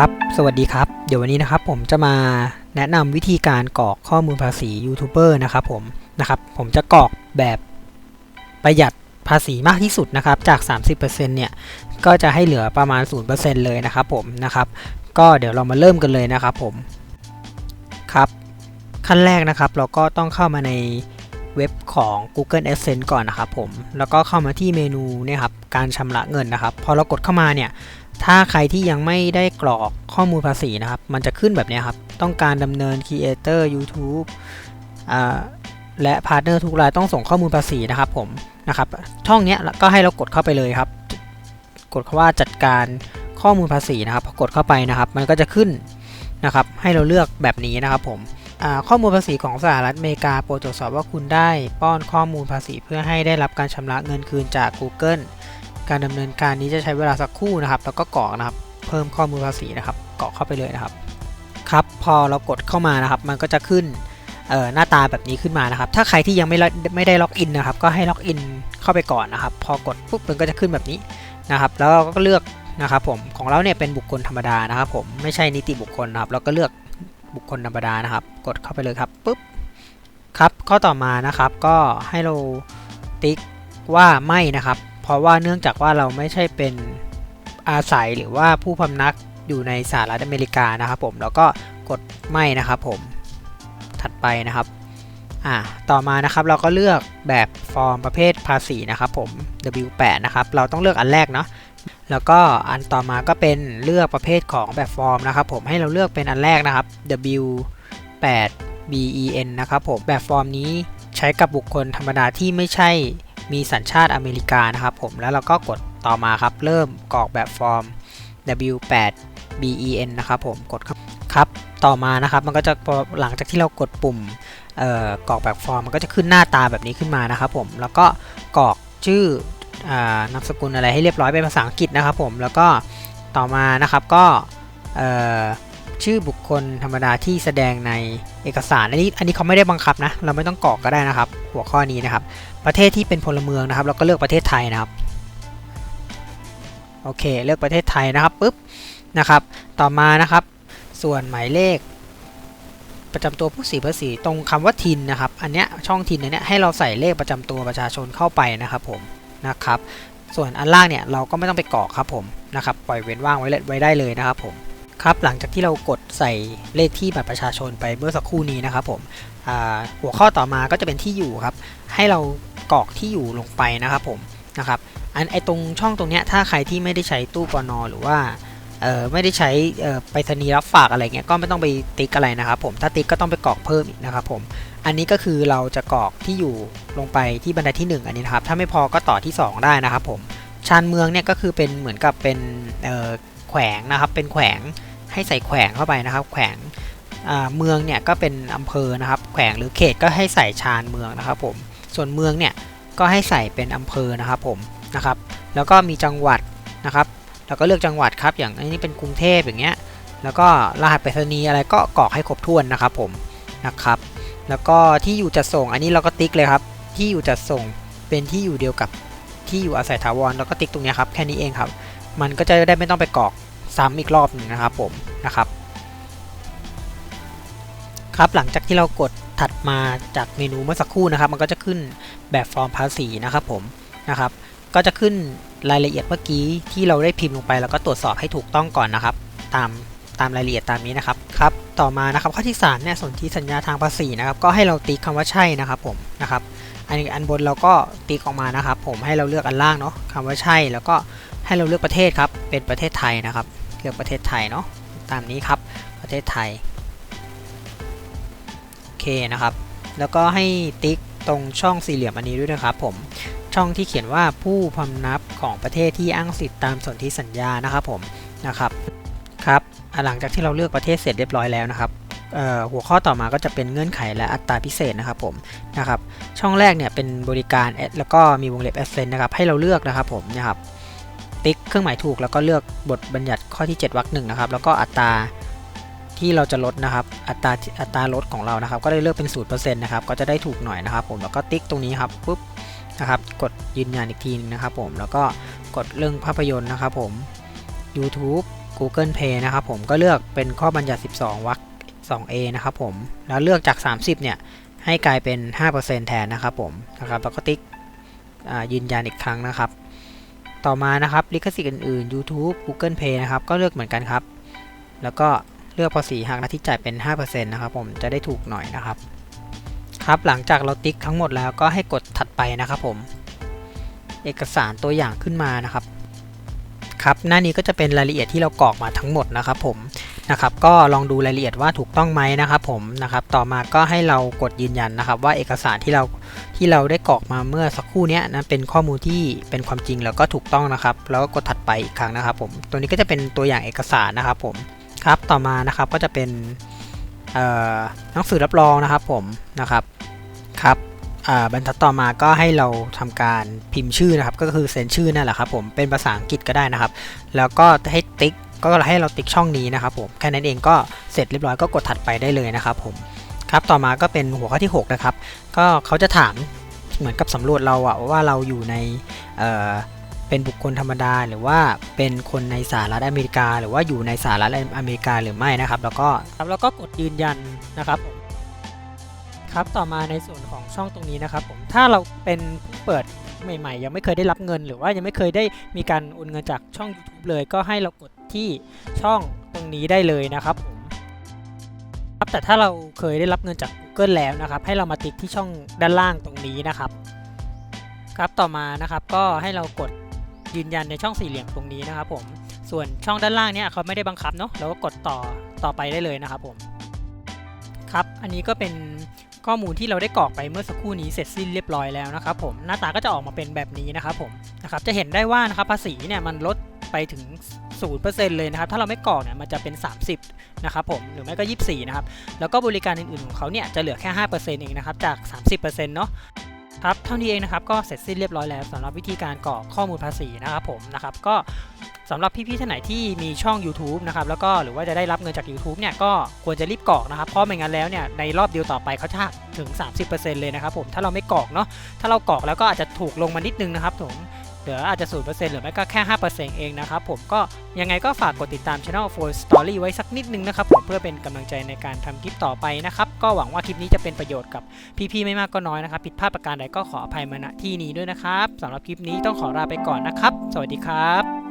ครับ สวัสดีครับ เดี๋ยววันนี้นะครับผมจะมาแนะนำวิธีการกรอกข้อมูลภาษียูทูบเบอร์นะครับผมนะครับ ผมจะกรอกแบบประหยัดภาษีมากที่สุดนะครับ จาก 30%เนี่ย ก็จะให้เหลือประมาณ 0%เลยนะครับผมนะครับ ก็เดี๋ยวเรามาเริ่มกันเลยนะครับผม ครับ ขั้นแรกนะครับ เราก็ต้องเข้ามาในเว็บของ Google Adsense ก่อนนะครับผม แล้วก็เข้ามาที่เมนูเนี่ยครับ การชำระเงินนะครับ พอเรากดเข้ามาเนี่ย ถ้าใครที่ยังไม่ได้กรอกข้อมูลภาษีนะครับ มันจะขึ้นแบบนี้ครับ ต้องการดำเนิน Creator YouTube และพาร์ทเนอร์ทุกรายต้องส่งข้อมูลภาษีนะครับผมนะครับ ช่องนี้ก็ให้เรากดเข้าไปเลยครับ กดคำว่าจัดการข้อมูลภาษีนะครับพอกดเข้าไปนะครับ มันก็จะขึ้นนะครับ ให้เราเลือกแบบนี้นะครับผมข้อมูลภาษีของสหรัฐอเมริกาโปรดตรวจสอบว่าคุณได้ป้อนข้อมูลภาษีเพื่อให้ได้รับการชำระเงินคืนจาก Google การดำเนินการนี้จะใช้เวลาสักครู่นะครับ แล้วก็กรอกนะครับ เพิ่มข้อมูลภาษีนะครับกรอกเข้าไปเลยนะครับ ครับพอเรากดเข้ามานะครับ มันก็จะขึ้นหน้าตาแบบนี้ขึ้นมานะครับ ถ้าใครที่ยังไม่ไม่ได้ล็อกอินนะครับ ก็ให้ล็อกอินเข้าไปก่อนนะครับ พอกดปุ๊บมันก็จะขึ้นแบบนี้นะครับ แล้วเราก็เลือกนะครับผมของเราเนี่ยเป็นบุคคลธรรมดานะครับ ผมไม่ใช่นิติบุคคลนะครับ เราก็เลือกบุคคลธรรมดานะครับ กดเข้าไปเลยครับปุ๊บครับข้อต่อมานะครับก็ให้เราติ๊กว่าไม่นะครับ เพราะว่าเนื่องจากว่าเราไม่ใช่เป็นอาศัยหรือว่าผู้พำนักอยู่ในสหรัฐอเมริกานะครับผมแล้วก็กดไม่นะครับผมถัดไปนะครับอ่าต่อมานะครับเราก็เลือกแบบฟอร์มประเภทภาษีนะครับผม W8 นะครับเราต้องเลือกอันแรกเนาะแล้วก็อันต่อมาก็เป็นเลือกประเภทของแบบฟอร์มนะครับผมให้เราเลือกเป็นอันแรกนะครับ W8 BEN นะครับผมแบบฟอร์มนี้ใช้กับบุคคลธรรมดาที่ไม่ใช่ มีสัญชาติอเมริกานะครับผมแล้วเราก็กดต่อมาครับเริ่มกรอกแบบฟอร์ม W8 BEN นะครับผมกดครับครับต่อมานะครับมันก็จะหลังจากที่เรากดปุ่มกรอกแบบฟอร์มมันก็จะขึ้นหน้าตาแบบนี้ขึ้นมานะครับผมแล้วก็กรอกชื่ออานามสกุลอะไรให้เรียบร้อยเป็นภาษาอังกฤษนะครับผมแล้วก็ต่อมานะครับก็ ชื่อบุคคลธรรมดาที่แสดงในเอกสารอันนี้อันนี้เขาไม่ได้บังคับนะ เราไม่ต้องกรอกก็ได้นะครับ หัวข้อนี้นะครับ ประเทศที่เป็นพลเมืองนะครับ เราก็เลือกประเทศไทยนะครับโอเคเลือกประเทศไทยนะครับปุ๊บนะครับต่อมานะครับ ส่วนหมายเลข ประจำตัวผู้เสียภาษีตรงคำว่าทินนะครับ อันเนี้ยช่องทินเนี้ยให้เราใส่เลขประจำตัวประชาชนเข้าไปนะครับผมนะครับส่วนอันล่างเนี่ยเราก็ไม่ต้องไปกรอกครับผมนะครับปล่อยเว้นว่างไว้ไว้ได้เลยนะครับผม ครับหลังจากที่เรากดใส่เลขที่บัตรประชาชนไปเมื่อสักครู่นี้นะครับผมหัวข้อต่อมาก็จะเป็นที่อยู่ครับ ให้เรากรอกที่อยู่ลงไปนะครับผมนะครับอันไอตรงช่องตรงเนี้ยถ้าใครที่ไม่ได้ใช้ตู้ปนหรือว่าไม่ได้ใช้ไปรษณีย์รับฝากอะไรเงี้ยก็ไม่ต้องไปติ๊กอะไรนะครับผมถ้าติ๊กก็ต้องไปกรอกเพิ่มอีกนะครับผมอันนี้ก็คือเราจะกรอกที่อยู่ลงไปที่บันไดที่ 1 อันนี้นะครับถ้าไม่พอก็ต่อที่ 2 ได้นะครับผมชานเมืองเนี่ยก็คือเป็นเหมือนกับเป็นแขวงนะครับเป็นแขวง ให้ใส่แขวงเข้าไปนะครับ แขวงเมืองเนี่ยก็เป็นอำเภอนะครับ แขวงหรือเขตก็ให้ใส่ชานเมืองนะครับผม ส่วนเมืองเนี่ยก็ให้ใส่เป็นอำเภอนะครับผมนะครับ แล้วก็มีจังหวัดนะครับเราก็เลือกจังหวัดครับ อย่างอันนี้เป็นกรุงเทพอย่างเงี้ย แล้วก็รหัสไปรษณีย์อะไรก็กรอกให้ครบถ้วนนะครับผมนะครับ แล้วก็ที่อยู่จัดส่งอันนี้เราก็ติ๊กเลยครับ ที่อยู่จัดส่งเป็นที่อยู่เดียวกับที่อยู่อาศัยถาวรเราก็ติ๊กตรงนี้ครับแค่นี้เองครับ มันก็จะได้ไม่ต้องไปกรอก ซ้ำอีกรอบหนึ่งนะครับผมนะครับ ครับหลังจากที่เรากดถัดมาจากเมนูเมื่อสักครู่นะครับ มันก็จะขึ้นแบบฟอร์มภาษีนะครับผมนะครับ ก็จะขึ้นรายละเอียดเมื่อกี้ที่เราได้พิมพ์ลงไปแล้วก็ตรวจสอบให้ถูกต้องก่อนนะครับ ตามตามรายละเอียดตามนี้นะครับครับต่อมานะครับข้อที่3เนี่ยสนธิสัญญาทางภาษีนะครับ ก็ให้เราติ๊กคำว่าใช่นะครับผมนะครับอันอันบนเราก็ติ๊กออกมานะครับ ผมให้เราเลือกอันล่างเนาะคำว่าใช่แล้วก็ให้เราเลือกประเทศครับเป็นประเทศไทยนะครับ เลือกประเทศไทยเนาะตามนี้ครับประเทศไทยโอเคนะครับ แล้วก็ให้ติ๊กตรงช่องสี่เหลี่ยมอันนี้ด้วยนะครับผมช่องที่เขียนว่าผู้พำนับของประเทศที่อ้างสิทธิ์ตามสนธิสัญญานะครับผมนะครับครับหลังจากที่เราเลือกประเทศเสร็จเรียบร้อยแล้วนะครับหัวข้อต่อมาก็จะเป็นเงื่อนไขและอัตราพิเศษนะครับผมนะครับช่องแรกเนี่ยเป็นบริการแล้วก็มีวงเล็บแอสเซนนะครับให้เราเลือกนะครับผมนะครับ ติ๊กเครื่องหมายถูกแล้วก็เลือกบทบัญญัติข้อที่ 7วรรคหนึ่งนะครับ แล้วก็อัตราที่เราจะลดนะครับ อัตราอัตราลดของเรานะครับ ก็ได้เลือกเป็น0%นะครับ ก็จะได้ถูกหน่อยนะครับ ผมแล้วก็ติ๊กตรงนี้ครับปุ๊บนะครับ กดยืนยันอีกทีนึงนะครับ ผมแล้วก็กดเรื่องภาพยนตร์นะครับ ผม YouTube Google Pay นะครับผมก็เลือกเป็นข้อบัญญัติ 12วรรค 2A นะครับผมแล้วเลือกจาก 30 เนี่ยให้กลายเป็น 5%แทนนะครับผมนะครับแล้วก็ติ๊กยืนยันอีกครั้งนะครับ ต่อมานะครับลิขสิทธิ์อื่นๆ YouTube Google Play นะครับก็เลือกเหมือนกันครับ แล้วก็เลือกภาษีหักหน้าที่จ่ายเป็น 5%นะครับผมจะได้ถูกหน่อยนะครับ ครับหลังจากเราติ๊กทั้งหมดแล้วก็ให้กดถัดไปนะครับผม เอกสารตัวอย่างขึ้นมานะครับ ครับหน้านี้ก็จะเป็นรายละเอียดที่เรากรอกมาทั้งหมดนะครับผม นะครับก็ลองดูรายละเอียดว่าถูกต้องไหมนะครับผมนะครับต่อมาก็ให้เรากดยืนยันนะครับ ว่าเอกสารที่เราที่เราได้กรอกมาเมื่อสักครู่นี้นะเป็นข้อมูลที่เป็นความจริงแล้วก็ถูกต้องนะครับ แล้วก็กดถัดไปอีกครั้งนะครับผมตัวนี้ก็จะเป็นตัวอย่างเอกสารนะครับผมครับต่อมานะครับก็จะเป็นหนังสือรับรองนะครับผมนะครับครับบรรทัดต่อมาก็ให้เราทำการพิมพ์ชื่อนะครับ ก็คือเซ็นชื่อนั่นแหละครับผมเป็นภาษาอังกฤษก็ได้นะครับ แล้วก็ให้ติ๊ก ก็ให้เราติ๊กช่องนี้นะครับผมแค่นั้นเองก็เสร็จเรียบร้อยก็กดถัดไปได้เลยนะครับผมครับต่อมาก็เป็นหัวข้อที่ 6 นะครับ ก็เขาจะถามเหมือนกับสำรวจเราอะว่าเราอยู่ในเอ่อเป็นบุคคลธรรมดาหรือว่าเป็นคนในสหรัฐอเมริกา หรือว่าอยู่ในสหรัฐอเมริกาหรือไม่นะครับ แล้วก็ครับแล้วก็กดยืนยันนะครับผมครับต่อมาในส่วนของช่องตรงนี้นะครับผมถ้าเราเป็นผู้เปิดใหม่ ๆ ยังไม่เคยได้รับเงิน หรือว่ายังไม่เคยได้มีการโอนเงินจากช่อง YouTube เลย ก็ให้เรากด ที่ช่องตรงนี้ได้เลยนะครับผมครับแต่ถ้าเราเคยได้รับเงินจาก Google แล้วนะครับ ให้เรามาติ๊กที่ช่องด้านล่างตรงนี้นะครับ ครับต่อมานะครับก็ให้เรากดยืนยันในช่องสี่เหลี่ยมตรงนี้นะครับผมส่วนช่องด้านล่างเนี่ยเขาไม่ได้บังคับเนาะเราก็กดต่อต่อไปได้เลยนะครับผมครับอันนี้ก็เป็นข้อมูลที่เราได้กรอกไปเมื่อสักครู่นี้เสร็จสิ้นเรียบร้อยแล้วนะครับผมหน้าตาก็จะออกมาเป็นแบบนี้นะครับผมนะครับจะเห็นได้ว่านะครับภาษีเนี่ยมันลดไปถึง 0%เลยนะครับ ถ้าเราไม่กรอกเนี่ยมันจะเป็น 30นะครับผม หรือไม่ก็ 24 นะครับ แล้วก็บริการอื่นๆของเขาเนี่ยจะเหลือแค่ 5%เองนะครับ จาก 30%เนาะครับ เท่านี้เองนะครับ ก็เสร็จสิ้นเรียบร้อยแล้วสำหรับวิธีการกรอกข้อมูลภาษีนะครับผมนะครับ ก็สำหรับพี่ๆท่านไหนที่มีช่อง YouTube นะครับ แล้วก็หรือว่าจะได้รับเงินจาก YouTube เนี่ย ก็ควรจะรีบกรอกนะครับ เพราะไม่งั้นแล้วเนี่ย ในรอบเดียวต่อไปเขาจะหักถึง 30%เลยนะครับผม ถ้าเราไม่กรอกเนาะ ถ้าเรากรอกแล้วก็อาจจะถูกลงมานิดนึงนะครับผม เหลืออาจจะ 0%หรือไม่ก็แค่ 5%เองนะครับผมก็ยังไงก็ฝากกดติดตาม Channel for Story ไว้สักนิดนึงนะครับผมเพื่อเป็นกำลังใจในการทำคลิปต่อไปนะครับ ก็หวังว่าคลิปนี้จะเป็นประโยชน์กับพี่ๆไม่มากก็น้อยนะครับ ผิดพลาดประการใดก็ขออภัยมาณที่นี้ด้วยนะครับสำหรับคลิปนี้ต้องขอลาไปก่อนนะครับ สวัสดีครับ